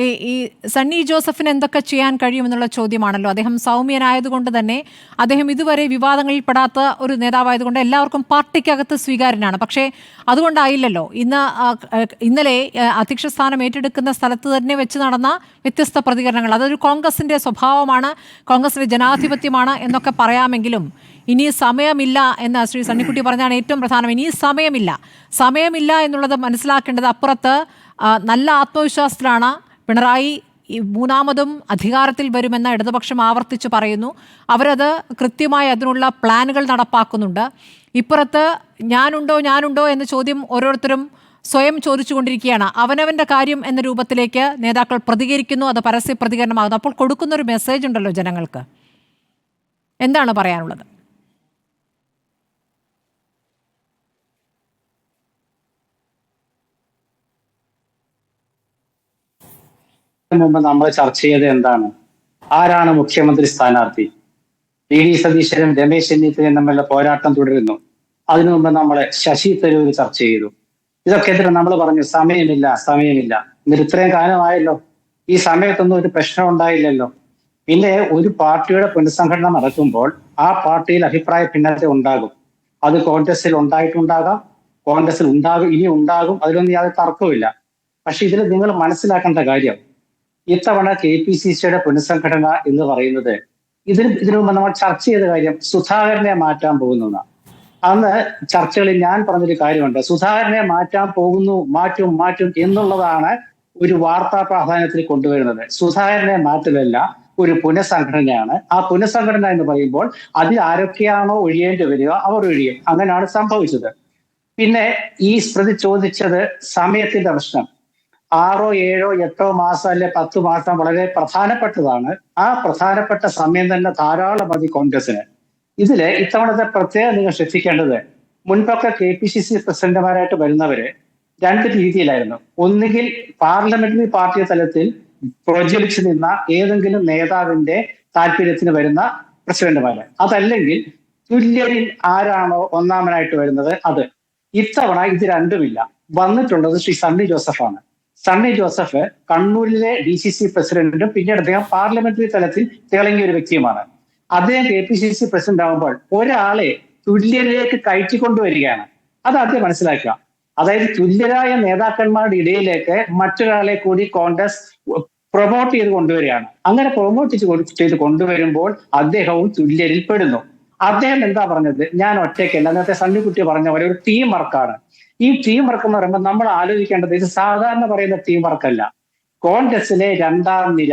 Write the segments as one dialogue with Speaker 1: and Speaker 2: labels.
Speaker 1: ഈ സണ്ണി ജോസഫിന് എന്തൊക്കെ ചെയ്യാൻ കഴിയുമെന്നുള്ള ചോദ്യമാണല്ലോ. അദ്ദേഹം സൗമ്യനായതുകൊണ്ട് തന്നെ അദ്ദേഹം ഇതുവരെ വിവാദങ്ങളിൽ പെടാത്ത ഒരു നേതാവായതുകൊണ്ട് എല്ലാവർക്കും പാർട്ടിക്കകത്ത് സ്വീകാര്യനാണ്. പക്ഷേ അതുകൊണ്ടായില്ലല്ലോ. ഇന്ന് ഇന്നലെ അധ്യക്ഷ സ്ഥാനം ഏറ്റെടുക്കുന്ന സ്ഥലത്ത് തന്നെ വെച്ച് നടന്ന വ്യത്യസ്ത പ്രതികരണങ്ങൾ. അതൊരു കോൺഗ്രസിന്റെ സ്വഭാവമാണ് കോൺഗ്രസിന്റെ ജനാധിപത്യമാണ് എന്നൊക്കെ പറയാമെങ്കിലും ഇനി സമയമില്ല എന്ന് ശ്രീ സണ്ണിക്കുട്ടി പറഞ്ഞാണ് ഏറ്റവും പ്രധാനം. ഇനി സമയമില്ല. സമയമില്ല എന്നുള്ളത് മനസ്സിലാക്കേണ്ടത് അപ്പുറത്ത് നല്ല ആത്മവിശ്വാസത്തിലാണ്. പിണറായി മൂന്നാമതും അധികാരത്തിൽ വരുമെന്ന് ഇടതുപക്ഷം ആവർത്തിച്ച് പറയുന്നു. അവരത് കൃത്യമായി അതിനുള്ള പ്ലാനുകൾ നടപ്പാക്കുന്നുണ്ട്. ഇപ്പുറത്ത് ഞാനുണ്ടോ ഞാനുണ്ടോ എന്ന ചോദ്യം ഓരോരുത്തരും സ്വയം ചോദിച്ചുകൊണ്ടിരിക്കുകയാണ്. അവനവന്റെ കാര്യം എന്ന രൂപത്തിലേക്ക് നേതാക്കൾ പ്രതികരിക്കുന്നു അത് പരസ്യ പ്രതികരണമാകുന്നു അപ്പോൾ കൊടുക്കുന്ന ഒരു മെസ്സേജ് ഉണ്ടല്ലോ ജനങ്ങൾക്ക്. എന്താണ് പറയാനുള്ളത്?
Speaker 2: മുമ്പ് നമ്മൾ ചർച്ച ചെയ്തത് എന്താണ്? ആരാണ് മുഖ്യമന്ത്രി സ്ഥാനാർത്ഥി? വി ഡി സതീശനും രമേശ് ചെന്നിത്തലയും തമ്മിലുള്ള പോരാട്ടം തുടരുന്നു. അതിനു മുമ്പ് നമ്മൾ ശശി തരൂർ ചർച്ച ചെയ്തു. ഇതൊക്കെ എന്തിനാ നമ്മൾ പറഞ്ഞു? സമയമില്ല സമയമില്ല. എന്നിട്ട് ഇത്രയും കാലമായല്ലോ. ഈ സമയത്തൊന്നും ഒരു പ്രശ്നം ഉണ്ടായില്ലല്ലോ. പിന്നെ ഒരു പാർട്ടിയുടെ പുനഃസംഘടന നടക്കുമ്പോൾ ആ പാർട്ടിയിൽ അഭിപ്രായ ഭിന്നത ഉണ്ടാകും. അത് കോൺഗ്രസിൽ ഉണ്ടായിട്ടുണ്ടാകാം കോൺഗ്രസിൽ ഉണ്ടാകും ഇനി ഉണ്ടാകും. അതിലൊന്നും യാതൊരു തർക്കവുമില്ല. പക്ഷെ ഇതിൽ നിങ്ങൾ മനസ്സിലാക്കേണ്ട കാര്യം ഇത്തവണ കെ പി സി സിയുടെ പുനഃസംഘടന എന്ന് പറയുന്നത് ഇതിന് ഇതിനു മുമ്പ് നമ്മൾ ചർച്ച ചെയ്ത കാര്യം സുധാകരനെ മാറ്റാൻ പോകുന്നു അന്ന് ചർച്ചകളിൽ ഞാൻ പറഞ്ഞൊരു കാര്യമുണ്ട്. സുധാകരനെ മാറ്റാൻ പോകുന്നു മാറ്റും മാറ്റും എന്നുള്ളതാണ് ഒരു വാർത്താ പ്രാധാന്യത്തിൽ കൊണ്ടുവരുന്നത്. സുധാകരനെ മാറ്റലല്ല ഒരു പുനഃസംഘടനയാണ്. ആ പുനഃസംഘടന എന്ന് പറയുമ്പോൾ അതിൽ ആരൊക്കെയാണോ ഒഴിയേണ്ടി വരിക അവർ ഒഴിയും. അങ്ങനെയാണ് സംഭവിച്ചത്. പിന്നെ ഈ സ്മൃതി ചോദിച്ചത് സമയത്തിന്റെ പ്രശ്നം. ആറോ ഏഴോ എട്ടോ മാസം അല്ലെ പത്ത് മാസം വളരെ പ്രധാനപ്പെട്ടതാണ്. ആ പ്രധാനപ്പെട്ട സമയം തന്നെ ധാരാളം മതി കോൺഗ്രസിന് ഇതിൽ ഇത്തവണത്തെ പ്രത്യേകം നിങ്ങൾ ശ്രദ്ധിക്കേണ്ടത് മുൻപൊക്കെ കെ പി സി സി പ്രസിഡന്റുമാരായിട്ട് വരുന്നവര് രണ്ട് രീതിയിലായിരുന്നു. ഒന്നുകിൽ പാർലമെന്ററി പാർട്ടി തലത്തിൽ പ്രജ്വലിച്ചു നിന്ന ഏതെങ്കിലും നേതാവിന്റെ താല്പര്യത്തിന് വരുന്ന പ്രസിഡന്റുമാര്. അതല്ലെങ്കിൽ തുല്യരിൽ ആരാണോ ഒന്നാമനായിട്ട് വരുന്നത് അത്. ഇത്തവണ ഇത് രണ്ടുമില്ല. വന്നിട്ടുള്ളത് ശ്രീ സണ്ണി ജോസഫാണ്. സണ്ണി ജോസഫ് കണ്ണൂരിലെ ഡി സി സി പ്രസിഡന്റും പിന്നീട് അദ്ദേഹം പാർലമെന്ററി തലത്തിൽ തിളങ്ങിയ ഒരു വ്യക്തിയുമാണ്. അദ്ദേഹം K P C C president ആകുമ്പോൾ ഒരാളെ തുല്യരിലേക്ക് കയറ്റിക്കൊണ്ടുവരികയാണ് അത് ആദ്യം മനസ്സിലാക്കുക. അതായത് തുല്യരായ നേതാക്കന്മാരുടെ ഇടയിലേക്ക് മറ്റൊരാളെ കൂടി കോൺഗ്രസ് പ്രൊമോട്ട് ചെയ്ത് കൊണ്ടുവരികയാണ്. അങ്ങനെ പ്രൊമോട്ട് ചെയ്ത് കൊണ്ടുവരുമ്പോൾ അദ്ദേഹവും തുല്യരിൽ പെടുന്നു. അദ്ദേഹം എന്താ പറഞ്ഞത്? ഞാൻ ഒറ്റയ്ക്കല്ല. നേരത്തെ സണ്ണിക്കുട്ടി പറഞ്ഞ പോലെ ഒരു ടീം വർക്കാണ് ഈ ടീം വർക്ക് എന്ന് പറയുമ്പോൾ നമ്മൾ ആലോചിക്കേണ്ടത് ഇത് സാധാരണ പറയുന്ന ടീം വർക്കല്ല കോൺഗ്രസിലെ രണ്ടാം നിര.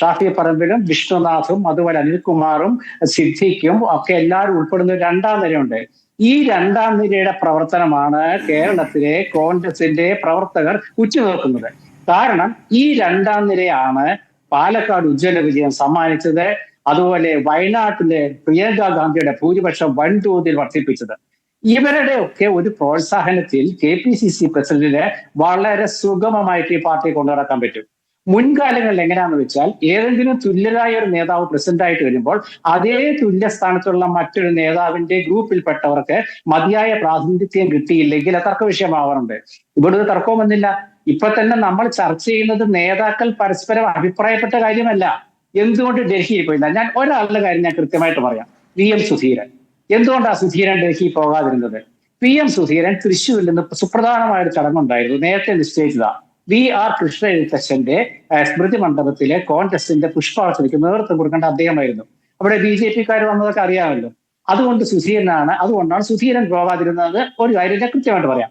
Speaker 2: ഷാഫി പറമ്പിലും വിഷ്ണുനാഥും അതുപോലെ അനിൽകുമാറും സിദ്ധിക്കും ഒക്കെ എല്ലാവരും ഉൾപ്പെടുന്ന രണ്ടാം നിരയുണ്ട്. ഈ രണ്ടാം നിരയുടെ പ്രവർത്തനമാണ് കേരളത്തിലെ കോൺഗ്രസിന്റെ പ്രവർത്തകർ ഉറ്റുനോക്കുന്നത്. കാരണം ഈ രണ്ടാം നിരയാണ് പാലക്കാട് ഉജ്ജ്വല വിജയം സമ്മാനിച്ചത്. അതുപോലെ വയനാട്ടിലെ പ്രിയങ്ക ഗാന്ധിയുടെ ഭൂരിപക്ഷം വൻതോതിൽ വർദ്ധിപ്പിച്ചത്. ഇവരുടെ ഒക്കെ ഒരു പ്രോത്സാഹനത്തിൽ കെ പി സി സി പ്രസിഡന്റിന് വളരെ സുഗമമായിട്ട് ഈ പാർട്ടി കൊണ്ടുനടക്കാൻ പറ്റും. മുൻകാലങ്ങളിൽ എങ്ങനെയാണെന്ന് വെച്ചാൽ ഏതെങ്കിലും തുല്യരായ ഒരു നേതാവ് പ്രസിഡന്റ് ആയിട്ട് വരുമ്പോൾ അതേ തുല്യ സ്ഥാനത്തുള്ള മറ്റൊരു നേതാവിന്റെ ഗ്രൂപ്പിൽപ്പെട്ടവർക്ക് മതിയായ പ്രാതിനിധ്യം കിട്ടിയില്ലെങ്കിൽ അത് തർക്ക വിഷയമാവാറുണ്ട്. ഇവിടെ ഒരു തർക്കവും വന്നില്ല. ഇപ്പൊ തന്നെ നമ്മൾ ചർച്ച ചെയ്യുന്നത് നേതാക്കൾ പരസ്പരം അഭിപ്രായപ്പെട്ട കാര്യമല്ല. എന്തുകൊണ്ട് ഡൽഹിയിൽ പോയില്ല? ഞാൻ ഒരാളുടെ കാര്യം ഞാൻ കൃത്യമായിട്ട് പറയാം. V M Sudheeran. എന്തുകൊണ്ടാണ് സുധീരൻ ഡൽഹി പോകാതിരുന്നത്? പി എം സുധീരൻ തൃശ്ശൂരിൽ നിന്ന് സുപ്രധാനമായ ഒരു ചടങ്ങുണ്ടായിരുന്നു. നേരത്തെ നിശ്ചയിച്ചതാണ് വി ആർ കൃഷ്ണ എഴുത്തച്ഛന്റെ സ്മൃതി മണ്ഡപത്തിലെ കോൺഗ്രസിന്റെ പുഷ്പാർച്ചനയ്ക്ക് നേതൃത്വം കൊടുക്കേണ്ട അദ്ദേഹമായിരുന്നു. അവിടെ ബി ജെ പിക്കാർ വന്നതൊക്കെ അറിയാമല്ലോ. അതുകൊണ്ട് സുധീരനാണ് അതുകൊണ്ടാണ് സുധീരൻ പോകാതിരുന്നത്. ഒരു കാര്യം ഞാൻ കൃത്യമായിട്ട് പറയാം.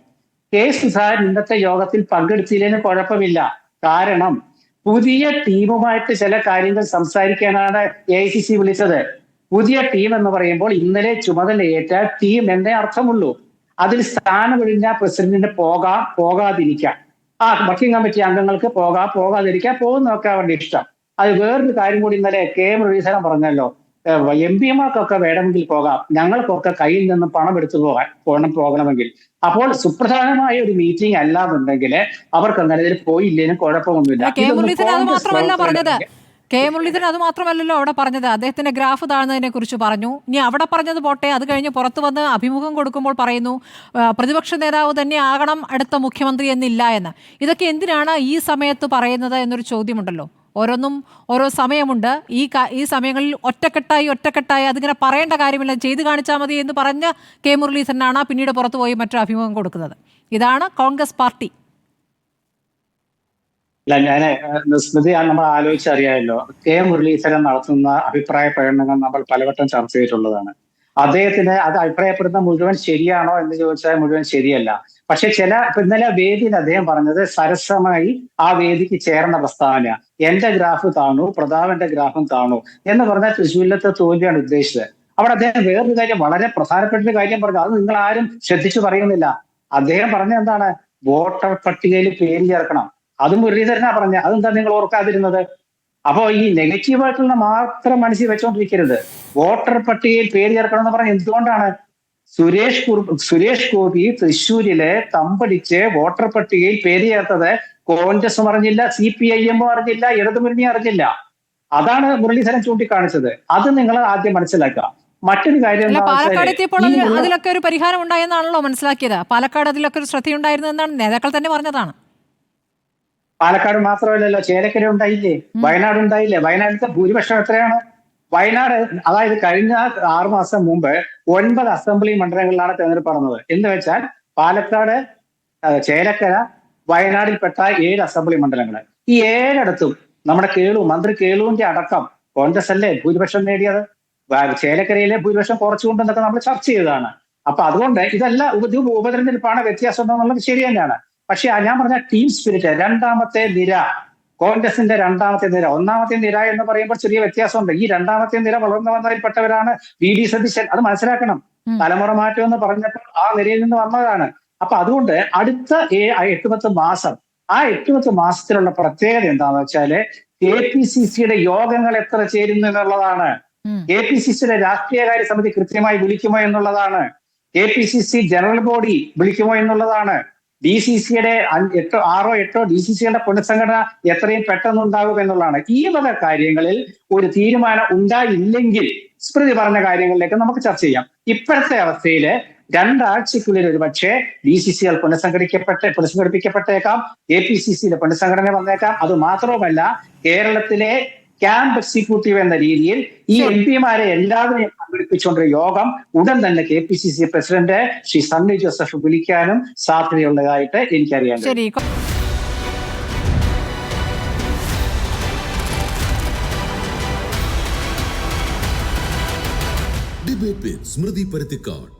Speaker 2: കെ സുധാകരൻ ഇന്നത്തെ യോഗത്തിൽ പങ്കെടുത്തില്ലെന്ന് കുഴപ്പമില്ല. കാരണം പുതിയ ടീമുമായിട്ട് ചില കാര്യങ്ങൾ സംസാരിക്കാനാണ് എ ഐ സി സി വിളിച്ചത്. പുതിയ ടീം എന്ന് പറയുമ്പോൾ ഇന്നലെ ചുമതല ഏറ്റ ടീം എന്നേ അർത്ഥമുള്ളൂ. അതിൽ സ്ഥാനമൊഴിഞ്ഞ പ്രസിഡന്റിന് പോകാം പോകാതിരിക്കാം. ആ വർക്കിംഗ് കമ്മിറ്റി അംഗങ്ങൾക്ക് പോകാം പോകാതിരിക്കാം പോകുന്നതൊക്കെ അവരുടെ ഇഷ്ടം. അത് വേറൊരു കാര്യം കൂടി ഇന്നലെ കെ എം രവീന്ദ്രൻ പറഞ്ഞല്ലോ. എം പിമാർക്കൊക്കെ വേണമെങ്കിൽ പോകാം. ഞങ്ങൾക്കൊക്കെ കയ്യിൽ നിന്ന് പണം എടുത്തു പോകാൻ പോകണം പോകണമെങ്കിൽ. അപ്പോൾ സുപ്രധാനമായ ഒരു മീറ്റിംഗ് അല്ലാന്നുണ്ടെങ്കിൽ അവർക്ക് അങ്ങനെ പോയില്ലേനും കുഴപ്പമൊന്നുമില്ല.
Speaker 1: കെ മുരളീധരൻ അത് മാത്രമല്ലല്ലോ അവിടെ പറഞ്ഞത്. അദ്ദേഹത്തിന്റെ ഗ്രാഫ് താഴ്ന്നതിനെ കുറിച്ച് പറഞ്ഞു. ഇനി അവിടെ പറഞ്ഞത് പോട്ടെ. അത് കഴിഞ്ഞ് പുറത്തു വന്ന് അഭിമുഖം കൊടുക്കുമ്പോൾ പറയുന്നു പ്രതിപക്ഷ നേതാവ് തന്നെ ആകണം അടുത്ത മുഖ്യമന്ത്രി എന്നില്ല എന്ന്. ഇതൊക്കെ എന്തിനാണ് ഈ സമയത്ത് പറയുന്നത് എന്നൊരു ചോദ്യമുണ്ടല്ലോ. ഓരോന്നും ഓരോ സമയമുണ്ട്. ഈ ഈ സമയങ്ങളിൽ ഒറ്റക്കെട്ടായി ഒറ്റക്കെട്ടായി അതിങ്ങനെ പറയേണ്ട കാര്യമില്ല. ചെയ്തു കാണിച്ചാൽ മതി എന്ന് പറഞ്ഞ കെ മുരളീധരനാണ് പിന്നീട് പുറത്തുപോയി മറ്റൊരു അഭിമുഖം കൊടുക്കുന്നത്. ഇതാണ് കോൺഗ്രസ് പാർട്ടി.
Speaker 2: അല്ല ഞാൻ സ്മൃതി നമ്മൾ ആലോചിച്ചറിയാമല്ലോ. കെ മുരളീധരൻ നടത്തുന്ന അഭിപ്രായ പ്രകടനങ്ങൾ നമ്മൾ പലവട്ടം ചർച്ച ചെയ്തിട്ടുള്ളതാണ്. അദ്ദേഹത്തിന് അത് അഭിപ്രായപ്പെടുന്ന മുഴുവൻ ശരിയാണോ എന്ന് ചോദിച്ചാൽ മുഴുവൻ ശരിയല്ല. പക്ഷെ ചില ഇന്നലെ വേദിയിൽ അദ്ദേഹം പറഞ്ഞത് സരസമായി ആ വേദിക്ക് ചേർന്ന പ്രസ്താവന എന്റെ ഗ്രാഫ് താണു പ്രതാപന്റെ ഗ്രാഫും താണു എന്ന് പറഞ്ഞാൽ തൃശ്ശൂരിലത്തെ തോൽവിയാണ് ഉദ്ദേശിച്ചത്. അവിടെ അദ്ദേഹം വേറൊരു കാര്യം വളരെ പ്രധാനപ്പെട്ട ഒരു കാര്യം പറഞ്ഞു. അത് നിങ്ങൾ ആരും ശ്രദ്ധിച്ചു പറയുന്നില്ല. അദ്ദേഹം പറഞ്ഞ എന്താണ്? വോട്ടർ പട്ടികയിൽ പേര് ചേർക്കണം അതും മുരളീധരനാ പറഞ്ഞ. അതെന്താ നിങ്ങൾ ഓർക്കാതിരുന്നത്? അപ്പോ ഈ നെഗറ്റീവായിട്ടുള്ള മാത്രം മനസ്സിൽ വെച്ചോണ്ടിരിക്കരുത്. വോട്ടർ പട്ടികയിൽ പേര് ചേർക്കണം എന്ന് പറഞ്ഞ എന്തുകൊണ്ടാണ്? സുരേഷ് സുരേഷ് ഗോപി തൃശ്ശൂരിലെ തമ്പടിച്ച് വോട്ടർ പട്ടികയിൽ പേര് ചേർത്തത് കോൺഗ്രസും അറിഞ്ഞില്ല സി പി ഐ എം അറിഞ്ഞില്ല ഇടതുമുന്നണി അറിഞ്ഞില്ല. അതാണ് മുരളീധരൻ ചൂണ്ടിക്കാണിച്ചത്. അത് നിങ്ങൾ ആദ്യം മനസ്സിലാക്കുക. മറ്റൊരു കാര്യം
Speaker 1: പാലക്കാട് എത്തിയപ്പോൾ അതിലൊക്കെ ഒരു പരിഹാരം ഉണ്ടായെന്നാണല്ലോ മനസ്സിലാക്കിയത്. പാലക്കാട് അതിലൊക്കെ ഒരു ശ്രദ്ധയുണ്ടായിരുന്നു എന്നാണ് നേതാക്കൾ തന്നെ പറഞ്ഞതാണ്.
Speaker 2: പാലക്കാട് മാത്രമല്ലല്ലോ ചേലക്കര ഉണ്ടായില്ലേ വയനാട് ഉണ്ടായില്ലേ? വയനാടിന്റെ ഭൂരിപക്ഷം എത്രയാണ്? വയനാട് അതായത് കഴിഞ്ഞ ആറു മാസം മുമ്പ് ഒൻപത് അസംബ്ലി മണ്ഡലങ്ങളിലാണ് തെരഞ്ഞെടുപ്പ് നടന്നത് എന്ന് വെച്ചാൽ പാലക്കാട് ചേലക്കര വയനാടിൽപ്പെട്ട ഏഴ് അസംബ്ലി മണ്ഡലങ്ങൾ. ഈ ഏഴിടത്തും നമ്മുടെ കേളു മന്ത്രി കേളുവിന്റെ അടക്കം കോൺഗ്രസ് അല്ലേ ഭൂരിപക്ഷം നേടിയത്? ചേലക്കരയിലെ ഭൂരിപക്ഷം കുറച്ചുകൊണ്ടെന്നൊക്കെ നമ്മൾ ചർച്ച ചെയ്തതാണ്. അപ്പൊ അതുകൊണ്ട് ഇതെല്ലാം ഉപതിരഞ്ഞെടുപ്പാണ് വ്യത്യാസം ഉണ്ടെന്നുള്ളത് ശരി തന്നെയാണ്. പക്ഷെ ഞാൻ പറഞ്ഞ ടീം സ്പിരിറ്റ് രണ്ടാമത്തെ നിര കോൺഗ്രസിന്റെ രണ്ടാമത്തെ നിര ഒന്നാമത്തെ നിര എന്ന് പറയുമ്പോൾ ചെറിയ വ്യത്യാസമുണ്ട്. ഈ രണ്ടാമത്തെ നിര വളർന്നു വന്നതിൽപ്പെട്ടവരാണ് വി ഡി സതീശൻ. അത് മനസ്സിലാക്കണം. തലമുറ മാറ്റം എന്ന് പറഞ്ഞപ്പോൾ ആ നിരയിൽ നിന്ന് വന്നതാണ്. അപ്പൊ അതുകൊണ്ട് അടുത്ത ഏ- ആ എട്ട് പത്ത് മാസം ആ എട്ടുപത്ത് മാസത്തിലുള്ള പ്രത്യേകത എന്താണെന്ന് വെച്ചാൽ കെ പി സി സിയുടെ യോഗങ്ങൾ എത്ര ചേരുന്നു എന്നുള്ളതാണ്. കെ പി സി സിയുടെ രാഷ്ട്രീയകാര്യ സമിതി കൃത്യമായി വിളിക്കുമോ എന്നുള്ളതാണ്. K P C C general body വിളിക്കുമോ എന്നുള്ളതാണ്. ഡി സി സിയുടെ എട്ടോ ആറോ എട്ടോ ഡി സി സിയുടെ പുനഃസംഘടന എത്രയും പെട്ടെന്ന് ഉണ്ടാകും എന്നുള്ളതാണ്. ഈ വക കാര്യങ്ങളിൽ ഒരു തീരുമാനം ഉണ്ടായില്ലെങ്കിൽ സ്മൃതി പറഞ്ഞ കാര്യങ്ങളിലേക്ക് നമുക്ക് ചർച്ച ചെയ്യാം. ഇപ്പോഴത്തെ അവസ്ഥയിൽ രണ്ടാഴ്ചക്കുള്ളിൽ ഒരു പക്ഷേ ഡി സി സികൾ പുനഃസംഘടിക്കപ്പെട്ട് പുനഃസംഘടിപ്പിക്കപ്പെട്ടേക്കാം. എ പി സി സിയിലെ പുനഃസംഘടന വന്നേക്കാം. അത് മാത്രവുമല്ല കേരളത്തിലെ ക്യാമ്പ് എക്സിക്യൂട്ടീവ് എന്ന രീതിയിൽ ഈ എം പിമാരെ എല്ലാവരെയും പങ്കെടുപ്പിച്ചുകൊണ്ടൊരു യോഗം ഉടൻ തന്നെ K P C C president Shri Sunny Joseph വിളിക്കാനും സാധ്യതയുള്ളതായിട്ട് എനിക്കറിയാൻ കഴിയും.
Speaker 1: ശരി.
Speaker 3: ഡിബേറ്റ് വിത്ത് സ്മൃതി പരുത്തിക്കാട്